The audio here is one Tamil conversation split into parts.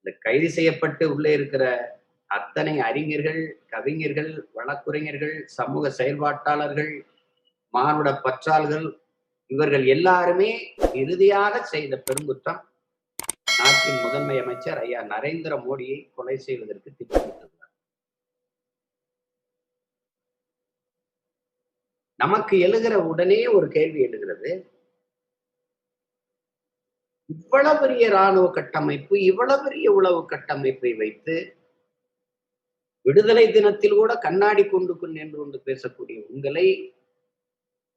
இந்த கைது செய்யப்பட்டு உள்ளே இருக்கிற அத்தனை அறிஞர்கள் கவிஞர்கள் வழக்குரைஞர்கள் சமூக செயல்பாட்டாளர்கள் மானுட பற்றாள்கள் இவர்கள் எல்லாருமே இறுதியாக செய்த பெருங்குற்றம் நாட்டின் முதன்மை அமைச்சர் ஐயா நரேந்திர மோடியை கொலை செய்வதற்கு திட்டமிட்டிருந்தார் நமக்கு எழுகிற உடனே ஒரு கேள்வி எழுகிறது. இவ்வளவு பெரிய இராணுவ கட்டமைப்பு இவ்வளவு பெரிய உளவு கட்டமைப்பை வைத்து விடுதலை தினத்தில் கூட கண்ணாடி கொண்டு நின்று கொண்டு பேசக்கூடிய உங்களை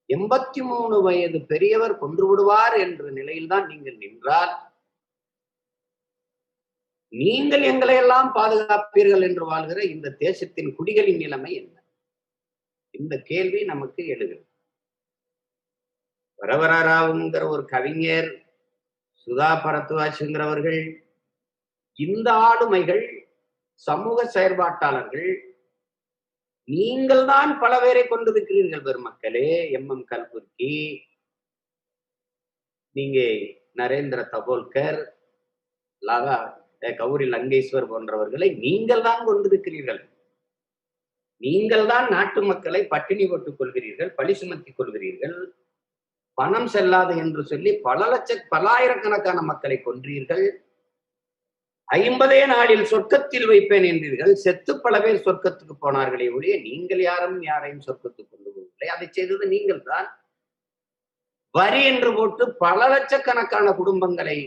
எண்பத்தி மூணு வயது பெரியவர் கொன்று விடுவார் என்ற நிலையில்தான் நீங்கள் நின்றால் நீங்கள் எங்களை எல்லாம் பாதுகாப்பீர்கள் என்று வாழ்கிற இந்த தேசத்தின் குடிகளின் நிலைமை என்ன? இந்த கேள்வி நமக்கு எழுகிறது. வரவராவுங்கிற ஒரு கவிஞர் சுதா பரத்வாஜ்ங்கிறவர்கள் இந்த ஆளுமைகள் சமூக செயற்பாட்டாளர்கள் நீங்கள் தான் பல பேரை கொண்டிருக்கிறீர்கள் பெருமக்களே எம். எம். கல்புர்கி நீங்க நரேந்திர தபோல்கர் லாதா கௌரி லங்கேஸ்வர் போன்றவர்களை நீங்கள் தான் கொண்டிருக்கிறீர்கள் நீங்கள் தான் நாட்டு மக்களை பட்டினி போட்டுக் கொள்கிறீர்கள் பழி சுமத்திக் கொள்கிறீர்கள். பணம் செல்லாது என்று சொல்லி பல லட்ச பல்லாயிரக்கணக்கான மக்களை கொன்றீர்கள். ஐம்பதே நாளில் சொர்க்கத்தில் வைப்பேன் என்றீர்கள். செத்து பல பேர் சொர்க்கத்துக்கு போனார்களே ஒழிய நீங்கள் யாரும் யாரையும் சொர்க்கத்துக்கு கொண்டு போகவில்லை. அதை செய்தது நீங்கள் தான். வரி என்று போட்டு பல லட்சக்கணக்கான குடும்பங்களை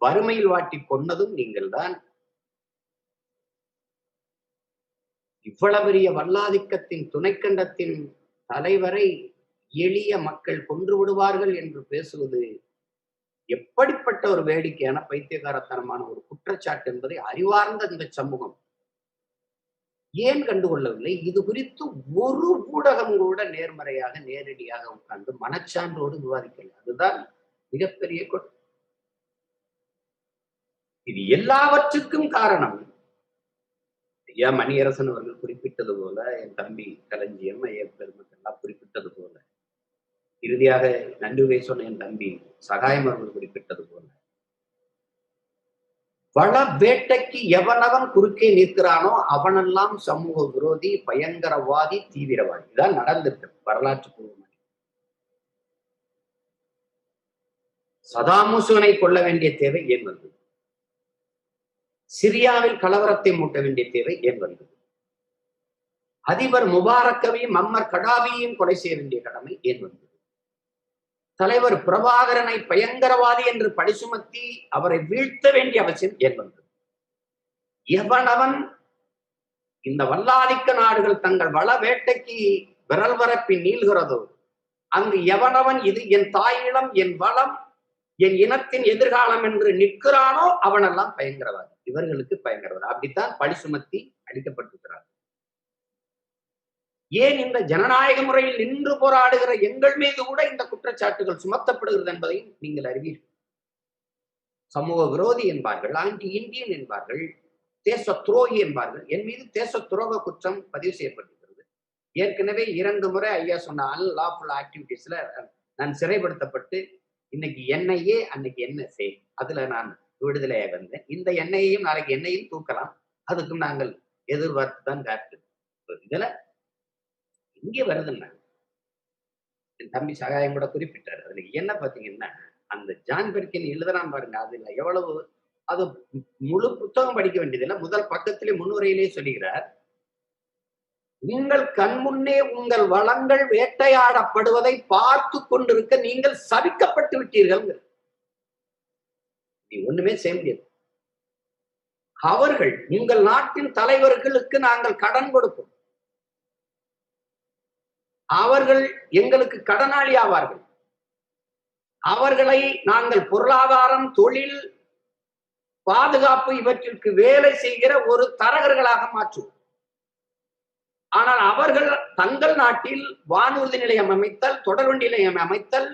வறுமையில் வாட்டி கொன்னதும் நீங்கள் தான். இவ்வளவு பெரிய வல்லாதிக்கத்தின் துணைக்கண்டத்தின் தலைவரை எளிய மக்கள் கொன்று விடுவார்கள் என்று பேசுவது எப்படிப்பட்ட ஒரு வேடிக்கையான பைத்தியகாரத்தனமான ஒரு குற்றச்சாட்டு என்பதை அறிவார்ந்த இந்த சமூகம் ஏன் கண்டுகொள்ளவில்லை? இது குறித்து ஒரு ஊடகம் கூட நேர்மறையாக நேரடியாக உட்கார்ந்து மனச்சான்றோடு விவாதிக்கல அதுதான் மிகப்பெரிய குற்றம் இது எல்லாவற்றுக்கும் காரணம். ஐயா மணியரசன் அவர்கள் குறிப்பிட்டது போல என் தம்பி களஞ்சியம் ஐயா பெருமக்கெல்லாம் குறிப்பிட்டது போல இறுதியாக நன்றிவை சொன்ன என் தம்பி சகாயம் அவர்கள் குறிப்பிட்டது போல. வள வேட்டைக்கு எவனவன் குறுக்கே நிற்கிறானோ அவனெல்லாம் சமூக விரோதி பயங்கரவாதி தீவிரவாதி. இதான் நடந்திருக்கு வரலாற்று பூர்வமாக சதாமுசுவனை கொள்ள வேண்டிய தேவை ஏன் வந்தது? சிரியாவில் கலவரத்தை மூட்ட வேண்டிய தேவை ஏன் வந்தது? அதிபர் முபாரக்கவையும் மம்மர் கடாவியையும் கொலை செய்ய வேண்டிய கடமை ஏன் வந்தது? தலைவர் பிரபாகரனை பயங்கரவாதி என்று பழி சுமத்தி அவரை வீழ்த்த வேண்டிய அவசியம் ஏற்பட்டது. எவனவன் இந்த வல்லாதிக்க நாடுகள் தங்கள் வள வேட்டைக்கு விரல் வரப்பி நீள்கிறதோ அங்கு எவனவன் இது என் தாயிடம் என் வளம் என் இனத்தின் எதிர்காலம் என்று நிற்கிறானோ அவனெல்லாம் பயங்கரவாதி. இவர்களுக்கு பயங்கரவாதி. அப்படித்தான் பழி சுமத்தி அளிக்கப்பட்டிருக்கிறார் ஏன் இந்த ஜனநாயக முறையில் நின்று போராடுகிற எங்கள் மீது கூட இந்த குற்றச்சாட்டுகள் சுமத்தப்படுகிறது என்பதையும் நீங்கள் அறிவீர்கள் சமூக விரோதி என்பார்கள் ஆன்டி இந்தியன் என்பார்கள் தேச துரோகி என்பார்கள். என் மீது தேச துரோக குற்றம் பதிவு செய்யப்பட்டிருக்கிறது. ஏற்கனவே இரண்டு முறை ஐயா சொன்ன அன்லாஃபுல் ஆக்டிவிட்டிஸ்ல நான் சிறைப்படுத்தப்பட்டு இன்னைக்கு என்ஐஏ அன்னைக்கு என்ன செய். அதுல நான் விடுதலையாக வந்தேன். இந்த எண்ணெயையும் நாளைக்கு எண்ணெயும் தூக்கலாம். அதுக்கும் நாங்கள் எதிர்பார்த்து தான் காட்டு இதுல இங்கே வருதுன்னா என் தம்பி சகாயம் கூட குறிப்பிட்டார். அதுல என்ன பாத்தீங்கன்னா அந்த ஜான் பெர்கின் எழுதலாம் பாருங்க. அதுல எவ்வளவு அது முழு புத்தகம் படிக்க வேண்டியதில்லை. முதல் பக்கத்திலே முன்னுரையிலே சொல்லுகிறார் உங்கள் கண்முன்னே உங்கள் வளங்கள் வேட்டையாடப்படுவதை பார்த்து கொண்டிருக்க நீங்கள் சபிக்கப்பட்டு விட்டீர்கள் நீ ஒண்ணுமே செய்ய முடியாது. அவர்கள் உங்கள் நாட்டின் தலைவர்களுக்கு நாங்கள் கடன் கொடுப்போம். அவர்கள் எங்களுக்கு கடனாளி ஆவார்கள். அவர்களை நாங்கள் பொருளாதாரம் தொழில் பாதுகாப்பு இவற்றிற்கு வேலை செய்கிற ஒரு தரகர்களாக மாற்றுவோம். ஆனால் அவர்கள் தங்கள் நாட்டில் வானூர்தி நிலையம் அமைத்தல் தொடர்வண்டி நிலையம் அமைத்தல்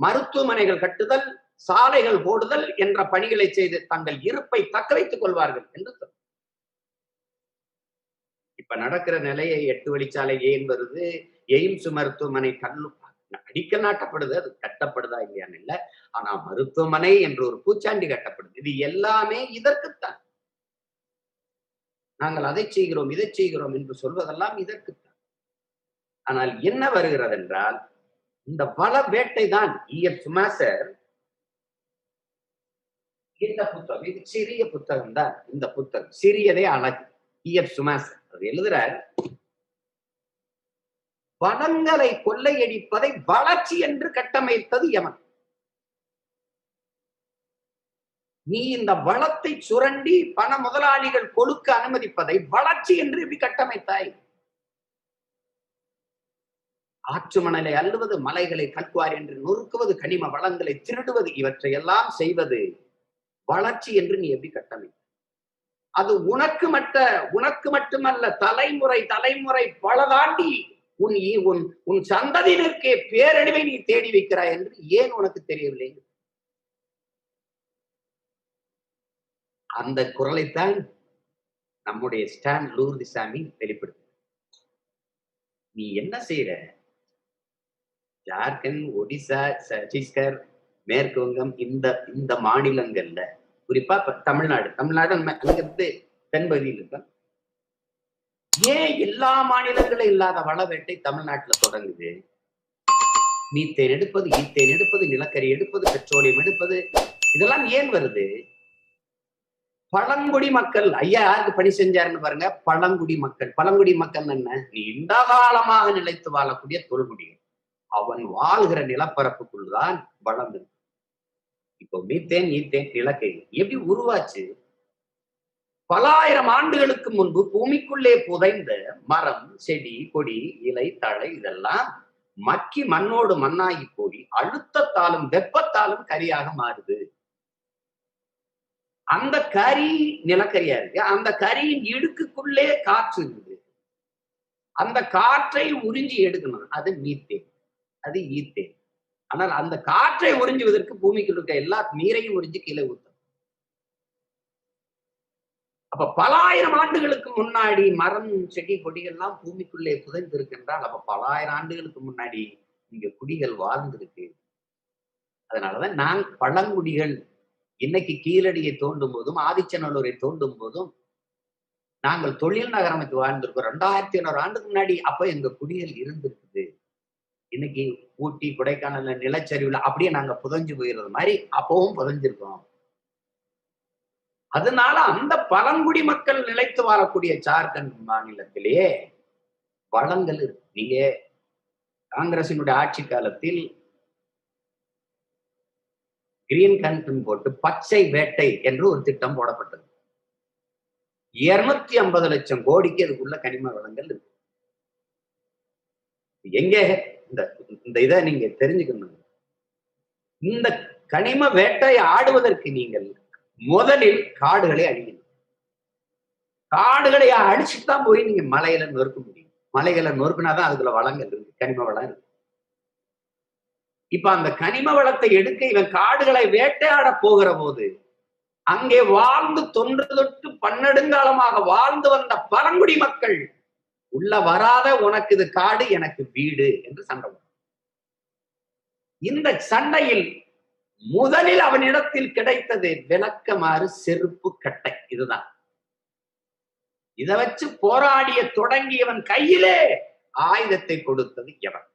மருத்துவமனைகள் கட்டுதல் சாலைகள் போடுதல் என்ற பணிகளை செய்து தங்கள் இருப்பை தக்க வைத்துக் கொள்வார்கள் என்று இப்ப நடக்கிற நிலையை எட்டு வழிச்சாலை ஏன் வருது? எய்ம்ஸ் மருத்துவமனை கல்லு அடிக்கல் நாட்டப்படுது. அது கட்டப்படுதா இல்லையான்னு இல்லை. ஆனா மருத்துவமனை என்று ஒரு பூச்சாண்டி கட்டப்படுது. இது எல்லாமே இதற்குத்தான். நாங்கள் அதை செய்கிறோம் இதை செய்கிறோம் என்று சொல்வதெல்லாம் இதற்குத்தான். ஆனால் என்ன வருகிறது என்றால் இந்த பல வேட்டை தான் இயற் சுமாசர் இந்த புத்தகம் இது சிறிய புத்தகம் தான் இந்த புத்தகம் சிறியதே அழகு. இயற் சுமாசர். அவர் எழுதுறார் வளங்களை கொள்ளையடிப்பதை வளர்ச்சி என்று கட்டமைத்தது எவன் நீ இந்த வளத்தை சுரண்டி பண முதலாளிகள் கொழுக்க அனுமதிப்பதை வளர்ச்சி என்று இப்படி கட்டமைத்தாய். ஆற்று மணலை அள்ளுவது மலைகளை கல்குவார் என்று நொறுக்குவது கனிம வளங்களை திருடுவது இவற்றை எல்லாம் செய்வது வளர்ச்சி என்று நீ எப்படி கட்டமைத்த அது உனக்கு மட்ட உனக்கு மட்டுமல்ல தலைமுறை தலைமுறை பல தாண்டி உன் உன் உன் சந்ததியினருக்கே பேரழிவை நீ தேடி வைக்கிறாய் என்று ஏன் உனக்கு தெரியவில்லை? அந்த குரலைத்தான் நம்முடைய ஸ்டான் லூர்தி சாமி வெளிப்படுத்து நீ என்ன செய்யற ஜார்க்கண்ட் ஒடிசா சத்தீஸ்கர் மேற்கு வங்கம் இந்த இந்த மாநிலங்கள்ல குறிப்பா தமிழ்நாடு. தமிழ்நாடு நம்ம அங்கிருந்து தென்பகுதியில் இருக்க? ஏன் எல்லா மாநிலங்களும் இல்லாத வளவேட்டை தமிழ்நாட்டுல தொடங்குது? மீத்தேன் எடுப்பது ஈத்தேன் எடுப்பது நிலக்கரி எடுப்பது பெட்ரோலியம் எடுப்பது இதெல்லாம் ஏன் வருது? பழங்குடி மக்கள் ஐயா யாருக்கு பணி செஞ்சாருன்னு பாருங்க பழங்குடி மக்கள். பழங்குடி மக்கள் என்ன? நீண்ட காலமாக நிலைத்து வாழக்கூடிய தொல்குடிகள் அவன் வாழ்கிற நிலப்பரப்புக்குள்தான் வளம் இருக்கு இப்போ மீத்தேன் ஈத்தேன் நிலக்கரி எப்படி உருவாச்சு? பலாயிரம் ஆண்டுகளுக்கு முன்பு பூமிக்குள்ளே புதைந்த மரம் செடி கொடி இலை தழை இதெல்லாம் மக்கி மண்ணோடு மண்ணாகி போய் அழுத்தத்தாலும் வெப்பத்தாலும் கரியாக மாறுது. அந்த கரி நிலக்கரியா இருக்கு? அந்த கரியின் இடுக்குக்குள்ளே காற்று இருக்குது. அந்த காற்றை உறிஞ்சி எடுக்கணும். அது மீத்தேன். அது ஈத்தேன். ஆனால் அந்த காற்றை உறிஞ்சுவதற்கு பூமிக்குள் இருக்க எல்லா நீரையும் உறிஞ்சு கீழே ஊத்தும் அப்ப பலாயிரம் ஆண்டுகளுக்கு முன்னாடி மரம் செடி கொடிகள்லாம் பூமிக்குள்ளே புதைந்திருக்கின்றால் அப்ப பலாயிரம் ஆண்டுகளுக்கு முன்னாடி இங்க குடிகள் வாழ்ந்திருக்கு. அதனாலதான் நான் பழங்குடிகள் இன்னைக்கு கீழடியை தோண்டும் போதும் ஆதிச்சநல்லூரை தோண்டும் போதும் நாங்கள் தொழில் நகரமைத்து வாழ்ந்திருக்கோம். ரெண்டாயிரத்தி ஐநூறு ஆண்டுக்கு முன்னாடி அப்ப எங்க குடிகள் இருந்திருக்குது. இன்னைக்கு ஊட்டி கொடைக்கானல்ல நிலச்சரிவுல அப்படியே நாங்க புதஞ்சு போயிடுறது மாதிரி அப்பவும் புதைஞ்சிருக்கோம். அதனால அந்த பழங்குடி மக்கள் நிலைத்து வாழக்கூடிய ஜார்க்கண்ட் மாநிலத்திலேயே வளங்கள் இருக்கு. நீங்க காங்கிரசினுடைய ஆட்சி காலத்தில் கிரீன் கண்ட்ரி போட்டு பச்சை வேட்டை என்று ஒரு திட்டம் போடப்பட்டது. இருநூத்தி ஐம்பது லட்சம் கோடிக்கு அதுக்குள்ள கனிம வளங்கள் இருக்கு. எங்க? இந்த இந்த இதை நீங்க தெரிஞ்சுக்கணும். இந்த கனிம வேட்டை ஆடுவதற்கு நீங்கள் முதலில் காடுகளை அழியணும். காடுகளை அடிச்சுட்டு தான் போய் நீங்க மலையில நொறுக்க முடியும். மலைகளை நொறுக்குனாதான் அதுல வளங்கள் இருக்கு கனிம வளம் இருக்கு. இப்ப அந்த கனிம வளத்தை எடுக்க இவன் காடுகளை வேட்டையாட போகிற போது அங்கே வாழ்ந்து தொன்று தொட்டு பன்னெடுங்காலமாக வாழ்ந்து வந்த பழங்குடி மக்கள் உள்ள வராத உனக்கு இது காடு எனக்கு வீடு என்று சண்டை இந்த சண்டையில் முதலில் அவனிடத்தில் கிடைத்தது விளக்கமாறு செருப்பு கட்டை இதுதான். இத வச்சு போராடிய தொடங்கியவன் கையிலே ஆயுதத்தை கொடுத்தது எவன்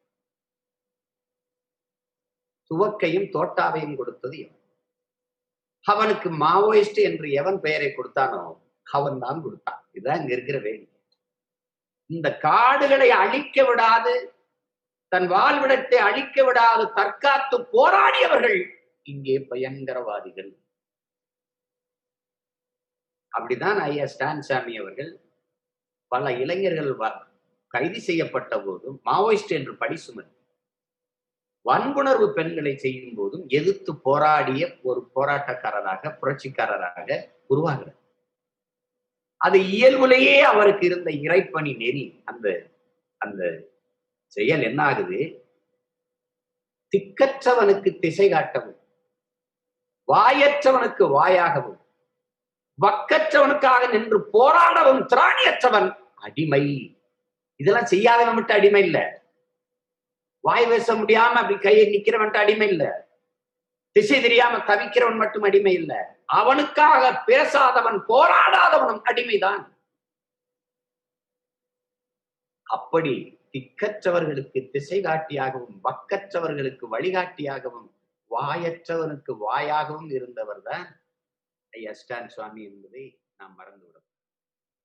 துவக்கையும் தோட்டாவையும் கொடுத்தது எவன் அவனுக்கு மாவோயிஸ்ட் என்று எவன் பெயரை கொடுத்தானோ அவன் தான் கொடுத்தான். இதுதான் இங்க இருக்கிற வேண்டிய இந்த காடுகளை அழிக்க விடாது. தன் வாழ்விடத்தை அழிக்க விடாது. தற்காத்து போராடியவர்கள் இங்கே பயங்கரவாதிகள். அப்படிதான் ஐயா ஸ்டான்சாமி அவர்கள் பல இளைஞர்கள் வ- கைது செய்யப்பட்ட போதும் மாவோயிஸ்ட் என்று படி சுமர் வன்புணர்வு பெண்களை செய்யும் போதும் எதிர்த்து போராடிய ஒரு போராட்டக்காரராக புரட்சிக்காரராக உருவாகிறார். அது இயல்புலேயே அவருக்கு இருந்த இறைப்பணி நெறி. அந்த அந்த செயல் என்ன ஆகுது திக்கற்றவனுக்கு திசை காட்டவும் வாயற்றவனுக்கு வாயாகவும் வக்கற்றவனுக்காக நின்று போராடவும் திராணியற்றவன் அடிமை. இதெல்லாம் செய்யாதவன் மட்டும் அடிமை இல்ல. வாய் பேச முடியாம அப்படி கையை நிக்கிறவன்ட்டு அடிமை இல்ல. திசை தெரியாம தவிக்கிறவன் மட்டும் அடிமை இல்லை. அவனுக்காக பேசாதவன் போராடாதவனும் அடிமைதான். அப்படி திக்கற்றவர்களுக்கு திசை காட்டியாகவும் வக்கற்றவர்களுக்கு வழிகாட்டியாகவும் வாயற்றவனுக்கு வாயாகவும் இருந்தவர் தான் ஐயா சுவாமி என்பதை நாம் மறந்துவிடும்